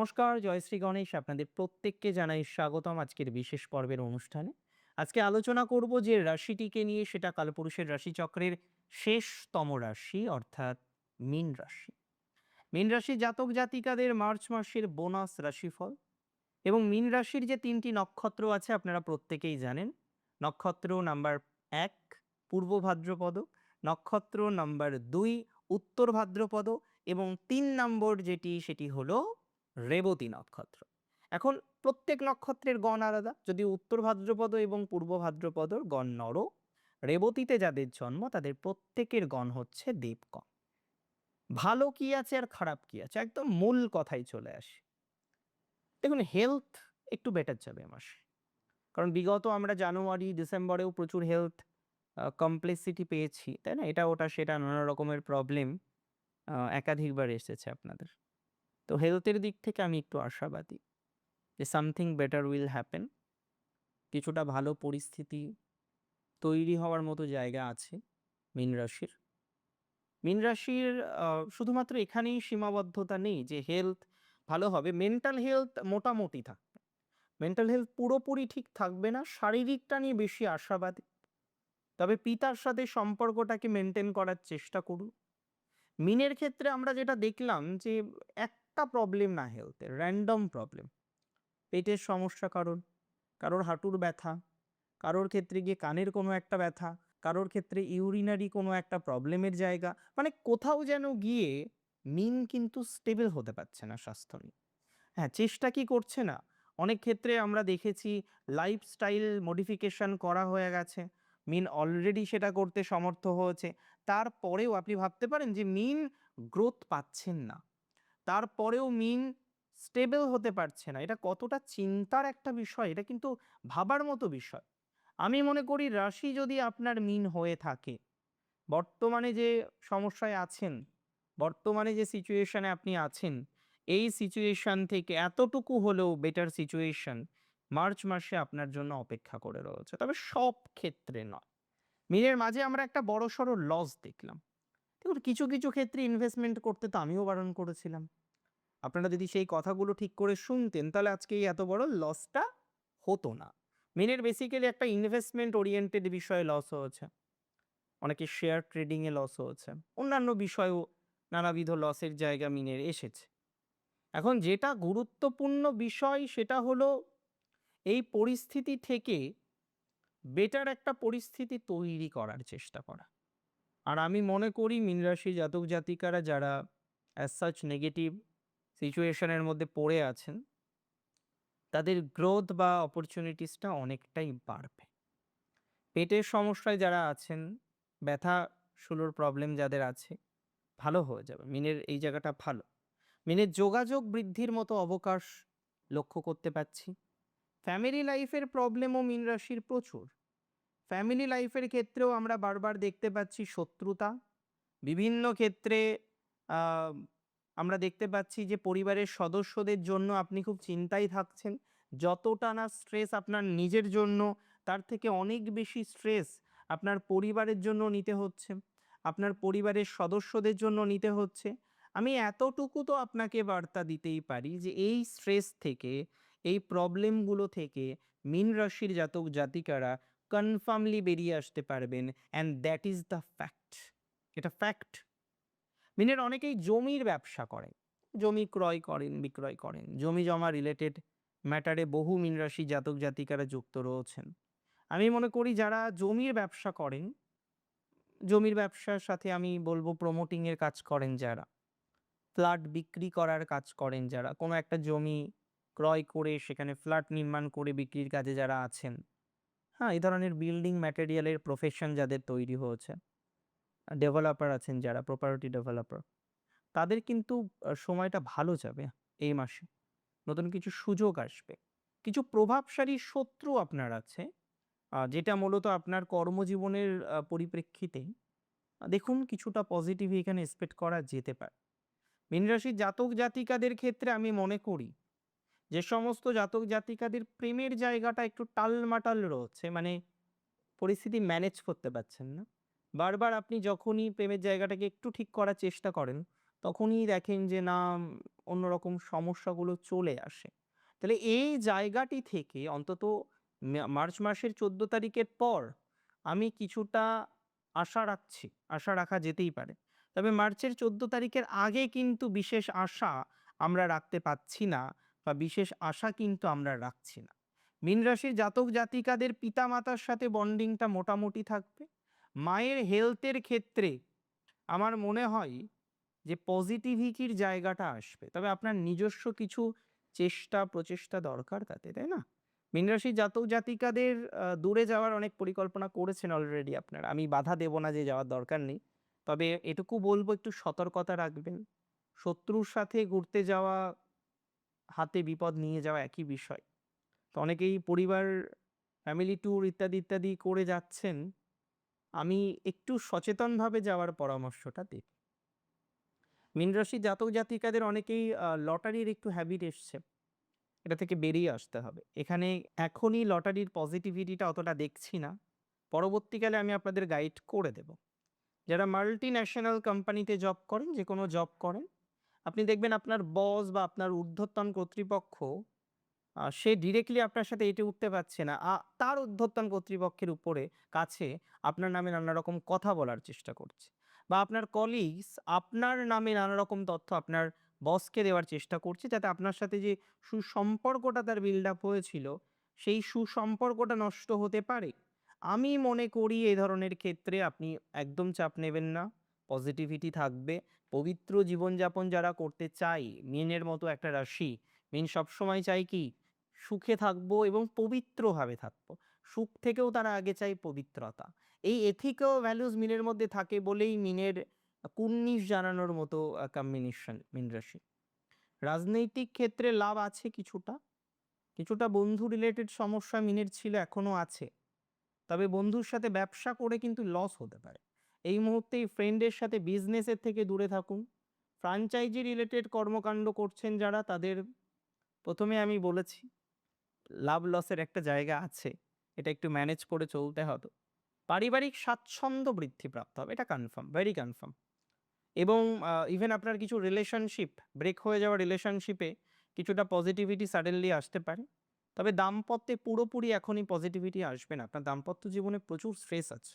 নমস্কার জয়শ্রী গণেশ। আপনাদের প্রত্যেককে জানাই স্বাগতম আজকের বিশেষ পর্বের অনুষ্ঠানে। আজকে আলোচনা করব যে রাশিটিকে নিয়ে, সেটা কালপুরুষের রাশিচক্রের শেষতম রাশি, অর্থাৎ মীন রাশি। মীন রাশি জাতক জাতিকাদের মার্চ মাসের বোনাস রাশিফল এবং মীন রাশির যে তিনটি নক্ষত্র আছে, আপনারা প্রত্যেকেই জানেন। নক্ষত্র নাম্বার এক, পূর্ব ভাদ্রপদ, নক্ষত্র নাম্বার দুই, উত্তর ভাদ্রপদ এবং তিন নম্বর যেটি, সেটি হলো রেবতী নক্ষত্র। এখন প্রত্যেক নক্ষত্রের গণ আলাদা। যদি উত্তর ভাদ্রপদ এবং পূর্ব ভাদ্রপদর গণ নর, রেবতীতে যাদের জন্ম তাদের প্রত্যেকের গণ হচ্ছে দেবগণ। ভালো কি আছে আর খারাপ কি আছে? একদম মূল কথাই চলে আসে। দেখুন হেলথ একটু বেটার যাবে মাসে কারণ বিগত আমরা জানুয়ারি, ডিসেম্বরেও প্রচুর হেলথ কমপ্লেক্সিটি পেয়েছি, তাই না? এটা ওটা সেটা নানা রকমের প্রবলেম একাধিকবার এসেছে আপনাদের। তো হেলথের দিক থেকে আমি একটু আশাবাদী যে সামথিং বেটার উইল হ্যাপেন কিছুটা ভালো পরিস্থিতি তৈরি হওয়ার মতো জায়গা আছে মীন রাশির। মীন রাশির শুধুমাত্র এখানেই সীমাবদ্ধতা নেই যে হেলথ ভালো হবে। মেন্টাল হেলথ মোটামুটি থাকবে। মেন্টাল হেলথ পুরোপুরি ঠিক থাকবে না, শারীরিকটা নিয়ে বেশি আশাবাদী। তবে পিতার সাথে সম্পর্কটাকে মেনটেন করার চেষ্টা করুন। মিনের ক্ষেত্রে আমরা যেটা দেখলাম যে একটা প্রবলেম না হেলথের র্যান্ডম প্রবলেম পেটের সমস্যা কারণ কারোর হাঁটুর ব্যথা, কারোর ক্ষেত্রে গিয়ে কানের কোনো একটা ব্যথা, কারোর ক্ষেত্রে ইউরিনারি কোনো একটা প্রবলেমের জায়গা মানে কোথাও যেন গিয়ে মিন কিন্তু স্টেবল হতে পারছে না স্বাস্থ্য নিয়ে। হ্যাঁ চেষ্টা কি করছে না? অনেক ক্ষেত্রে আমরা দেখেছি লাইফস্টাইল মডিফিকেশন করা হয়ে গেছে মিন অলরেডি সেটা করতে সমর্থ হয়েছে, তারপরেও আপনি ভাবতে পারেন যে মিন গ্রোথ পাচ্ছেন না। তারপরেও মিন স্টেবল হতে পারছে না। এটা কতটা চিন্তার একটা বিষয়, এটা কিন্তু ভাবার মতো বিষয়। আমি মনে করি রাশি যদি আপনার মিন হয়ে থাকে, বর্তমানে যে সমস্যায় আছেন, বর্তমানে যে সিচুয়েশনে আপনি আছেন, এই সিচুয়েশন থেকে এতটুকু হলেও বেটার সিচুয়েশন মার্চ মাসে আপনার জন্য অপেক্ষা করে রয়েছে। তবে সব ক্ষেত্রে নয়। মিনের মাঝে আমরা একটা বড় সড়ো লস দেখলাম। দেখুন, কিছু কিছু ক্ষেত্রে ইনভেস্টমেন্ট করতে তো আমিও বারণ করেছিলাম। আপনারা যদি সেই কথাগুলো ঠিক করে শুনতেন, তাহলে আজকে এই এত বড় লসটা হতো না। মিনের বেসিক্যালি একটা ইনভেস্টমেন্ট ওরিয়েন্টেড বিষয়ে লস হয়েছে। অনেকে শেয়ার ট্রেডিংয়ে লস হয়েছে। অন্যান্য বিষয়েও নানাবিধ লসের জায়গা মিনের এসেছে। এখন যেটা গুরুত্বপূর্ণ বিষয়, সেটা হলো এই পরিস্থিতি থেকে বেটার একটা পরিস্থিতি তৈরি করার চেষ্টা করা। আর আমি মনে করি মিনরাশি জাতক জাতিকারা যারা অ্যাজ সাচ নেগেটিভ সিচুয়েশনের মধ্যে পড়ে আছেন, তাদের গ্রোথ বা অপরচুনিটিসটা অনেকটাই বাড়বে। পেটের সমস্যায় যারা আছেন, ব্যথা শুলোর প্রবলেম যাদের আছে, ভালো হয়ে যাবে। মিনের এই জায়গাটা ভালো। মিনের যোগাযোগ বৃদ্ধির মতো অবকাশ লক্ষ্য করতে পারছি। ফ্যামিলি লাইফের প্রবলেমও মিন রাশির প্রচুর। ফ্যামিলি লাইফের ক্ষেত্রেও আমরা বারবার দেখতে পাচ্ছি শত্রুতা। বিভিন্ন ক্ষেত্রে আমরা দেখতে পাচ্ছি যে পরিবারের সদস্যদের জন্য আপনি খুব চিন্তায় থাকছেন। যতটা না স্ট্রেস আপনার নিজের জন্য, তার থেকে অনেক বেশি স্ট্রেস আপনার পরিবারের জন্য নিতে হচ্ছে, আপনার পরিবারের সদস্যদের জন্য নিতে হচ্ছে। আমি এতটুকু তো আপনাকে বার্তা দিতেই পারি যে এই স্ট্রেস থেকে, এই প্রবলেমগুলো থেকে মিন রাশির জাতক জাতিকারা কনফার্মলি বেরিয়ে আসতে পারবেন and that is the fact এটা ফ্যাক্ট মিনের অনেকেই জমির ব্যবসা করেন। জমি ক্রয় করেন, বিক্রয় করেন। জমি জমা রিলেটেড ম্যাটারে বহু মিন রাশি জাতক জাতিকারা যুক্ত রয়েছেন। আমি মনে করি যারা জমির ব্যবসা করেন, জমির ব্যবসার সাথে আমি বলব প্রমোটিংয়ের কাজ করেন যারা। ফ্ল্যাট বিক্রি করার কাজ করেন যারা। কোনো একটা জমি ক্রয় করে সেখানে ফ্ল্যাট নির্মাণ করে বিক্রির কাজে যারা আছেন। হ্যাঁ এই ধরনের বিল্ডিং ম্যাটেরিয়ালের প্রফেশন যাদের তৈরি হয়েছে। ডেভেলপার আছেন যারা প্রপার্টি ডেভেলপার তাদের কিন্তু সময়টা ভালো যাবে এই মাসে। নতুন কিছু সুযোগ আসবে। কিছু প্রভাবশালী শত্রু আপনার আছে যেটা মূলত আপনার কর্মজীবনের পরিপ্রেক্ষিতে দেখুন কিছুটা পজিটিভ এখানে এক্সপেক্ট করা যেতে পারে। মীন রাশির জাতক জাতিকাদের ক্ষেত্রে আমি মনে করি, যে সমস্ত জাতক জাতিকাদের প্রেমের জায়গাটা একটু টালমাটাল রয়েছে মানে পরিস্থিতি ম্যানেজ করতে পারছেন না। বারবার আপনি যখনই প্রেমের জায়গাটাকে একটু ঠিক করার চেষ্টা করেন, তখনই দেখেন যে, না, অন্যরকম সমস্যাগুলো চলে আসে। তাহলে এই জায়গাটি থেকে অন্তত মার্চ মাসের চোদ্দ তারিখের পর আমি কিছুটা আশা রাখছি, আশা রাখা যেতেই পারে। তবে মার্চের চোদ্দ তারিখের আগে কিন্তু বিশেষ আশা আমরা রাখতে পাচ্ছি না বা বিশেষ আশা কিন্তু আমরা রাখছি না। মীন রাশির জাতক জাতিকাদের পিতামাতার সাথে বন্ডিংটা মোটামুটি থাকবে। মায়ের হেলথের ক্ষেত্রে আমার মনে হয় যে পজিটিভিটির জায়গাটা আসবে। তবে আপনার নিজস্ব কিছু চেষ্টা, প্রচেষ্টা দরকার তাতে, তাই না? মীন রাশির জাতক জাতিকাদের দূরে যাওয়ার অনেক পরিকল্পনা করেছেন অলরেডি আপনার। আমি বাধা দেব না যে যাওয়ার দরকার নেই। তবে এটুকু বলব, একটু সতর্কতা রাখবেন। শত্রুর সাথে ঘুরতে যাওয়া, হাতে বিপদ নিয়ে যাওয়া একই বিষয়। তো অনেকেই পরিবার ফ্যামিলি ট্যুর ইত্যাদি ইত্যাদি করে যাচ্ছেন। আমি একটু সচেতনভাবে যাওয়ার পরামর্শটা দিই মীন রাশি জাতক জাতিকাদের অনেকেই লটারির একটু হ্যাবিট এসছে। এটা থেকে বেরিয়ে আসতে হবে। এখানে এখনই লটারির পজিটিভিটিটা অতটা দেখছি না। পরবর্তীকালে আমি আপনাদের গাইড করে দেব। যারা মাল্টি ন্যাশনাল কোম্পানিতে জব করেন যে কোনো জব করেন, আপনি দেখবেন আপনার বস বা আপনার ঊর্ধ্বতন কর্তৃপক্ষ সে ডিরেক্টলি আপনার সাথে এটে উঠতে পারছে না। তার ঊর্ধ্বতন কর্তৃপক্ষের উপরে, কাছে আপনার নামে নানা রকম কথা বলার চেষ্টা করছে বা আপনার কলিগস আপনার নামে নানা রকম তথ্য আপনার বসকে দেওয়ার চেষ্টা করছে যাতে আপনার সাথে যে সুসম্পর্কটা তার বিল্ড আপ হয়েছিল, সেই সুসম্পর্কটা নষ্ট হতে পারে। আমি মনে করি এই ধরনের ক্ষেত্রে আপনি একদম চাপ নেবেন না। পজিটিভিটি থাকবে। পবিত্র জীবনযাপন যারা করতে চাই মিনের মতো একটা রাশি মিন সবসময় চাই কি? সুখে থাকব এবং পবিত্রভাবে থাকব। সুখ থেকেও তারা আগে চাই পবিত্রতা। এই এথিক্যাল ভ্যালুস মিনের মধ্যে থাকে বলেই মিনের কুর্নিশ জানানোর মতো কম্বিনেশন মিন রাশি রাজনৈতিক ক্ষেত্রে লাভ আছে কিছুটা। কিছুটা বন্ধু রিলেটেড সমস্যা মিনের ছিল এখনও আছে। তবে বন্ধুর সাথে ব্যবসা করে কিন্তু লস হতে পারে। এই মুহূর্তে ফ্রেন্ডের সাথে বিজনেসের থেকে দূরে থাকুন। ফ্রাঞ্চাইজি রিলেটেড কর্মকাণ্ড করছেন যারা, তাদের প্রথমে আমি বলেছি লাভ লসের একটা জায়গা আছে। এটা একটু ম্যানেজ করে চলতে হবে। পারিবারিক স্বাচ্ছন্দ্য বৃদ্ধিপ্রাপ্ত হবে। এটা কনফার্ম ভেরি কনফার্ম এবং ইভেন আপনার কিছু রিলেশনশিপ ব্রেক হয়ে যাওয়া রিলেশনশিপে কিছুটা পজিটিভিটি সাডেনলি আসতে পারে। তবে দাম্পত্যে পুরোপুরি এখনই পজিটিভিটি আসবে না। আপনার দাম্পত্য জীবনে প্রচুর স্ট্রেস আছে।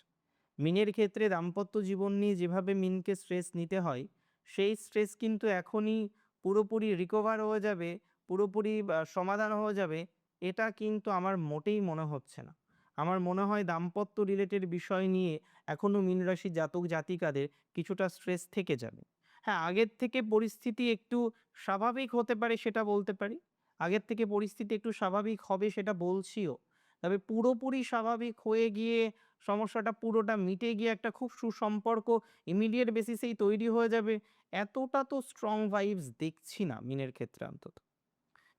মিনের ক্ষেত্রে দাম্পত্য জীবন নিয়ে যেভাবে মিনকে স্ট্রেস নিতে হয়, সেই স্ট্রেস কিন্তু এখনই পুরোপুরি রিকভার হয়ে যাবে, পুরোপুরি সমাধান হয়ে যাবে। এটা কিন্তু আমার মোটেই মনে হচ্ছে না। আমার মনে হয় দাম্পত্য রিলেটেড বিষয় নিয়ে এখনও মীন রাশি জাতক জাতিকাদের কিছুটা স্ট্রেস থেকে যাবে। হ্যাঁ আগের থেকে পরিস্থিতি একটু স্বাভাবিক হতে পারে সেটা বলতে পারি। আগের থেকে পরিস্থিতি একটু স্বাভাবিক হবে সেটা বলছিও। তবে পুরোপুরি স্বাভাবিক হয়ে গিয়ে সমস্যাটা পুরোটা মিটে গিয়ে একটা খুব সুসম্পর্ক ইমিডিয়েট বেসিসেই তৈরি হয়ে যাবে। এতটা তো স্ট্রং ভাইবস দেখছি না মিনের ক্ষেত্রে অন্তত।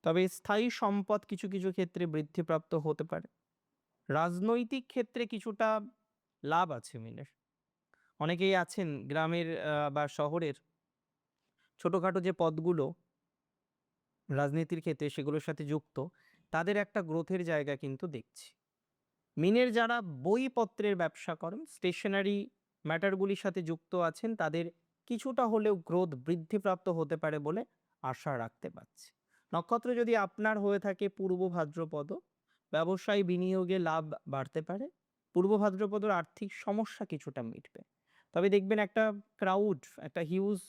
তবে স্থায়ী সম্পদ কিছু কিছু ক্ষেত্রে বৃদ্ধিপ্রাপ্ত হতে পারে। রাজনৈতিক ক্ষেত্রে কিছুটা লাভ আছে মিনের অনেকেই আছেন গ্রামের বা শহরের ছোটোখাটো যে পদগুলো রাজনীতির ক্ষেত্রে সেগুলোর সাথে যুক্ত, তাদের একটা গ্রোথের জায়গা কিন্তু দেখছি। মিনের যারা বইপত্রের ব্যবসা করেন স্টেশনারি ম্যাটারগুলির সাথে যুক্ত আছেন, তাদের কিছুটা হলেও গ্রোথ বৃদ্ধিপ্রাপ্ত হতে পারে বলে আশা রাখতে পারছি। নক্ষত্র যদি আপনার হয়ে থাকে পূর্ব ভাদ্রপদ, ব্যবসায় বিনিয়োগে লাভ বাড়তে পারে। পূর্ব ভাদ্রপদর আর্থিক সমস্যা কিছুটা মিটবে। তবে দেখবেন একটা ক্রাউড একটা হিউজ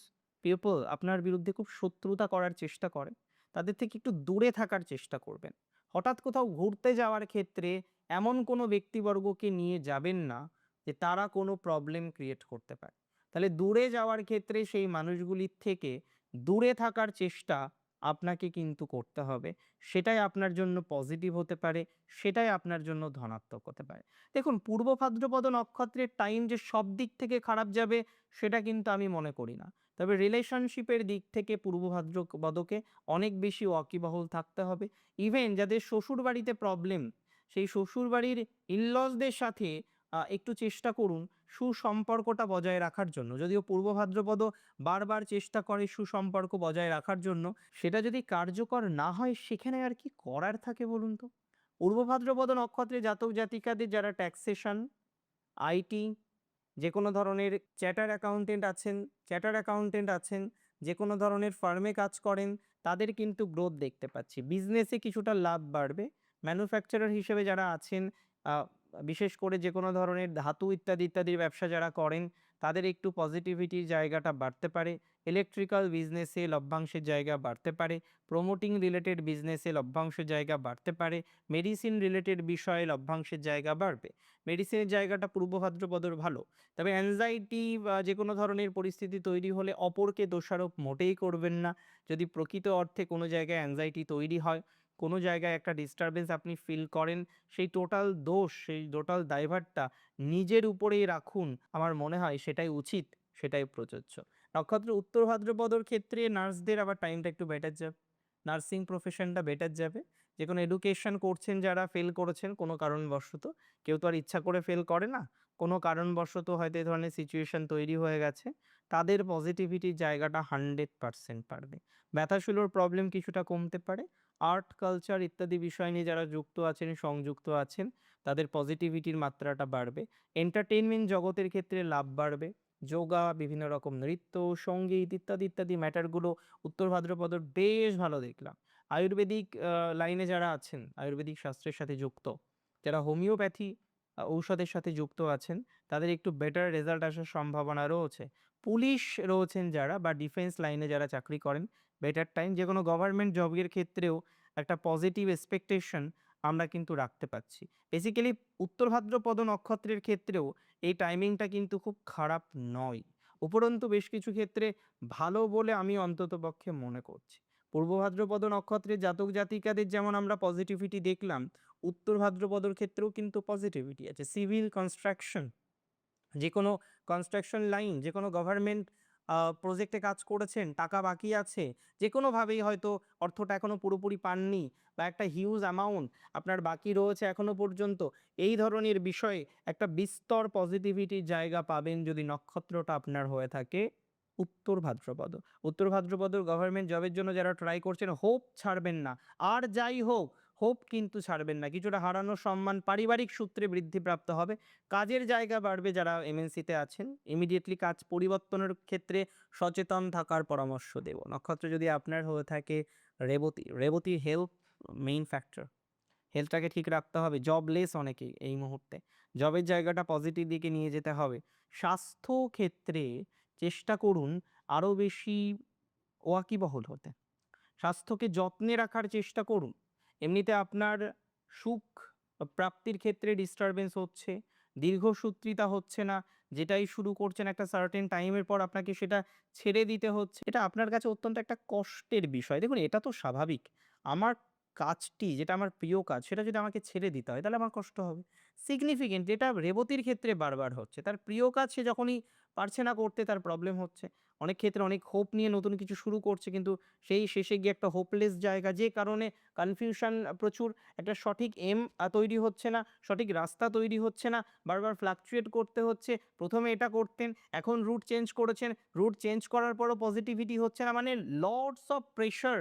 পিপল আপনার বিরুদ্ধে খুব শত্রুতা করার চেষ্টা করে। তাদের থেকে একটু দূরে থাকার চেষ্টা করবেন। হঠাৎ কোথাও ঘুরতে যাওয়ার ক্ষেত্রে এমন কোনো ব্যক্তিবর্গকে নিয়ে যাবেন না যে তারা কোনো প্রবলেম ক্রিয়েট করতে পারে। তাহলে দূরে যাওয়ার ক্ষেত্রে সেই মানুষগুলির থেকে দূরে থাকার চেষ্টা আপনাকে কিন্তু করতে হবে। সেটাই আপনার জন্য পজিটিভ হতে পারে, সেটাই আপনার জন্য ধনাত্মক হতে পারে। দেখুন, পূর্ব ভাদ্রপদ নক্ষত্রের টাইম যে সব দিক থেকে খারাপ যাবে, সেটা কিন্তু আমি মনে করি না। তবে রিলেশনশিপের দিক থেকে পূর্ব ভাদ্রপদকে অনেক বেশি ওয়াকিবহল থাকতে হবে। ইভেন যাদের শ্বশুর বাড়িতে প্রবলেম সেই শ্বশুর বাড়ির ইনলসদের সাথে একটু চেষ্টা করুন সুসম্পর্কটা বজায় রাখার জন্য। যদিও পূর্ব ভাদ্রপদ বারবার চেষ্টা করে সুসম্পর্ক বজায় রাখার জন্য, সেটা যদি কার্যকর না হয় সেখানে আর কি করার থাকে বলুন তো? পূর্ব ভাদ্রপদ নক্ষত্রে জাতক জাতিকাদের যারা ট্যাক্সেশন আইটি যে কোনো ধরনের চ্যাটার অ্যাকাউন্টেন্ট আছেন চ্যাটার অ্যাকাউন্টেন্ট আছেন যে কোনো ধরনের ফার্মে কাজ করেন, তাদের কিন্তু গ্রোথ দেখতে পাচ্ছি। বিজনেসে কিছুটা লাভ বাড়বে। ম্যানুফ্যাকচারার হিসেবে যারা আছেন বিশেষ করে যে কোনো ধরনের ধাতু ইত্যাদি ইত্যাদির ব্যবসা যারা করেন, তাদের একটু পজিটিভিটির জায়গাটা বাড়তে পারে ইলেকট্রিক্যাল বিজনেসে লভ্যাংশের জায়গা বাড়তে পারে প্রোমোটিং রিলেটেড বিজনেসে লভ্যাংশের জায়গা বাড়তে পারে মেডিসিন রিলেটেড বিষয়ে লভ্যাংশের জায়গা বাড়বে। মেডিসিনের জায়গাটা পূর্ব ভাদ্রপদর ভালো, তবে অ্যাংজাইটি বা যে কোনো ধরনের পরিস্থিতি তৈরি হলে অপরকে দোষারোপ মোটেই করবেন না। যদি প্রকৃত অর্থে কোনো জায়গায় অ্যাংজাইটি তৈরি হয় কোনো জায়গায় একটা ডিস্টারবেন্স আপনি ফিল করেন, সেই টোটাল দোষ, সেই টোটাল দায়ভারটা নিজের উপরেই রাখুন। আমার মনে হয় সেটাই উচিত, সেটাই প্রযোজ্য। নক্ষত্র উত্তর ভাদ্রপদর ক্ষেত্রে নার্সদের আবার টাইমটা একটু বেটার যাবে। নার্সিং প্রফেশনটা বেটার যাবে। যে কোনো এডুকেশন করছেন যারা ফেল করেছেন, কোনো কারণবশত। কেউ তো আর ইচ্ছা করে ফেল করে না। কোনো কারণবশত হয়তো এই ধরনের সিচুয়েশন তৈরি হয়ে গেছে। তাদের পজিটিভিটির জায়গাটা হান্ড্রেড পারসেন্ট পারবে ব্যথাশুলোর প্রবলেম কিছুটা কমতে পারে। আর্ট, কালচার ইত্যাদি বিষয় নিয়ে যারা যুক্ত আছেন, সংযুক্ত আছেন, তাদের পজিটিভিটির মাত্রাটা বাড়বে। এন্টারটেইনমেন্ট জগতের ক্ষেত্রে লাভ বাড়বে। যোগা, বিভিন্ন রকম নৃত্য, সংগীত ইত্যাদি ইত্যাদি ম্যাটারগুলো উত্তর ভাদ্রপদর বেশ ভালো দেখলাম। আয়ুর্বেদিক লাইনে যারা আছেন, আয়ুর্বেদিক শাস্ত্রের সাথে যুক্ত, যারা হোমিওপ্যাথি ঔষধের সাথে যুক্ত আছেন, তাদের একটু বেটার রেজাল্ট আসার সম্ভাবনা রয়েছে। পুলিশ রয়েছেন যারা বা ডিফেন্স লাইনে যারা চাকরি করেন বেটার টাইম যে কোনো গভর্নমেন্ট জবের ক্ষেত্রেও একটা পজিটিভ এক্সপেকটেশন আমরা কিন্তু রাখতে পাচ্ছি বেসিক্যালি উত্তর ভাদ্রপদ নক্ষত্রের ক্ষেত্রেও এই টাইমিংটা কিন্তু খুব খারাপ নয়। উপরন্তু বেশ কিছু ক্ষেত্রে ভালো বলে আমি অন্তত পক্ষে মনে করছি। পূর্ব ভাদ্রপদ নক্ষত্রের জাতক জাতিকাদের যেমন আমরা পজিটিভিটি দেখলাম, উত্তর ভাদ্রপদর ক্ষেত্রেও কিন্তু পজিটিভিটি আছে। সিভিল কনস্ট্রাকশন যে কোনো কনস্ট্রাকশন লাইন যে কোনো গভর্নমেন্ট প্রজেক্টে কাজ করেছেন, টাকা বাকি আছে যে কোনোভাবেই হয়তো অর্থটা এখনও পুরোপুরি পাননি বা একটা হিউজ অ্যামাউন্ট আপনার বাকি রয়েছে এখনও পর্যন্ত, এই ধরনের বিষয়ে একটা বিস্তর পজিটিভিটির জায়গা পাবেন যদি নক্ষত্রটা আপনার হয়ে থাকে উত্তর ভাদ্রপদ। উত্তর ভাদ্রপদর গভর্নমেন্ট জবের জন্য যারা ট্রাই করছেন হোপ ছাড়বেন না। আর যাই হোক হোপ কিন্তু ছাড়বেন না। কিছুটা হারানো সম্মান পারিবারিক সূত্রে বৃদ্ধিপ্রাপ্ত হবে। কাজের জায়গা বাড়বে যারা এমএনসিতে আছেন। ইমিডিয়েটলি কাজ পরিবর্তনের ক্ষেত্রে সচেতন থাকার পরামর্শ দেব। নক্ষত্র যদি আপনার হয়ে থাকে, Revati Revati health main factor হেলথটাকে ঠিক রাখতে হবে। জবলেস অনেকেই এই মুহূর্তে। জবের জায়গাটা পজিটিভ দিকে নিয়ে যেতে হবে। স্বাস্থ্য ক্ষেত্রে চেষ্টা করুন আরও বেশি ওয়াকিবহল হতে। স্বাস্থ্যকে যত্নে রাখার চেষ্টা করুন। এমনিতে আপনার সুখ প্রাপ্তির ক্ষেত্রে ডিস্টারবেন্স হচ্ছে দীর্ঘসূত্রিতা হচ্ছে না, যেটাই শুরু করছেন একটা সার্টেন টাইমের পর আপনাকে সেটা ছেড়ে দিতে হচ্ছে। এটা আপনার কাছে অত্যন্ত একটা কষ্টের বিষয়। দেখুন, এটা তো স্বাভাবিক। আমার কাজটি, যেটা আমার প্রিয় কাজ, সেটা যদি আমাকে ছেড়ে দিতে হয়, তাহলে আমার কষ্ট হবে। সিগনিফিকেন্ট যেটা রেবতীর ক্ষেত্রে বারবার হচ্ছে। তার প্রিয় কাজ সে যখনই পারছে না করতে, তার প্রবলেম হচ্ছে। অনেক ক্ষেত্রে অনেক হোপ নিয়ে নতুন কিছু শুরু করছে। কিন্তু সেই শেষে গিয়ে একটা হোপলেস জায়গা যে কারণে কনফিউশন প্রচুর, একটা সঠিক এম তৈরি হচ্ছে না, সঠিক রাস্তা তৈরি হচ্ছে না, বারবার ফ্লাকচুয়েট করতে হচ্ছে। প্রথমে এটা করতেন, এখন রুট চেঞ্জ করেছেন। রুট চেঞ্জ করার পরও পজিটিভিটি হচ্ছে না। মানে lords of pressure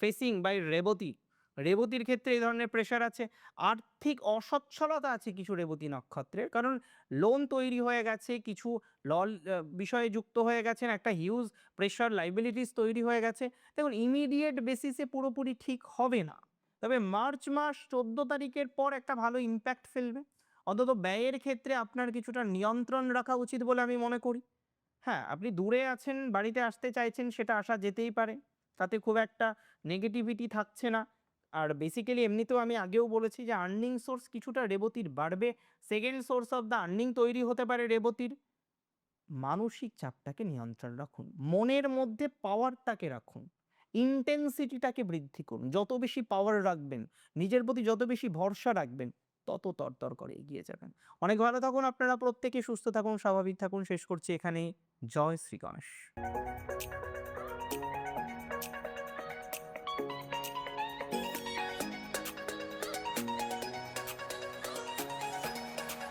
facing by Revati. রেবতীর ক্ষেত্রে এই ধরনের প্রেশার আছে। আর্থিক অসচ্ছলতা আছে কিছু রেবতী নক্ষত্রের। কারণ লোন তৈরি হয়ে গেছে, কিছু লল বিষয়ে যুক্ত হয়ে গেছেন, একটা হিউজ প্রেশার লাইবিলিটিস তৈরি হয়ে গেছে। দেখুন ইমিডিয়েট বেসিসে পুরোপুরি ঠিক হবে না। তবে মার্চ মাস চোদ্দ তারিখের পর একটা ভালো ইম্প্যাক্ট ফেলবে। অন্তত ব্যয়ের ক্ষেত্রে আপনার কিছুটা নিয়ন্ত্রণ রাখা উচিত বলে আমি মনে করি। হ্যাঁ আপনি দূরে আছেন, বাড়িতে আসতে চাইছেন, সেটা আসা যেতেই পারে। তাতে খুব একটা নেগেটিভিটি থাকছে না। আর বেসিক্যালি এমনিতেও আমি আগেও বলেছি যে আর্নিং সোর্স কিছুটা রেবতীর বাড়বে। Second source of the earning তৈরি হতে পারে রেবতীর। মানসিক চাপটাকে নিয়ন্ত্রণ রাখুন। মনের মধ্যে পাওয়ারটাকে রাখুন। ইন্টেন্সিটিটাকে বৃদ্ধি করুন। যত বেশি পাওয়ার রাখবেন, নিজের প্রতি যত বেশি ভরসা রাখবেন, তত তরতর করে এগিয়ে যাবেন। অনেক ভালো থাকুন আপনারা প্রত্যেকে, সুস্থ থাকুন, স্বাভাবিক থাকুন। শেষ করছি এখানে জয় শ্রী গণেশ।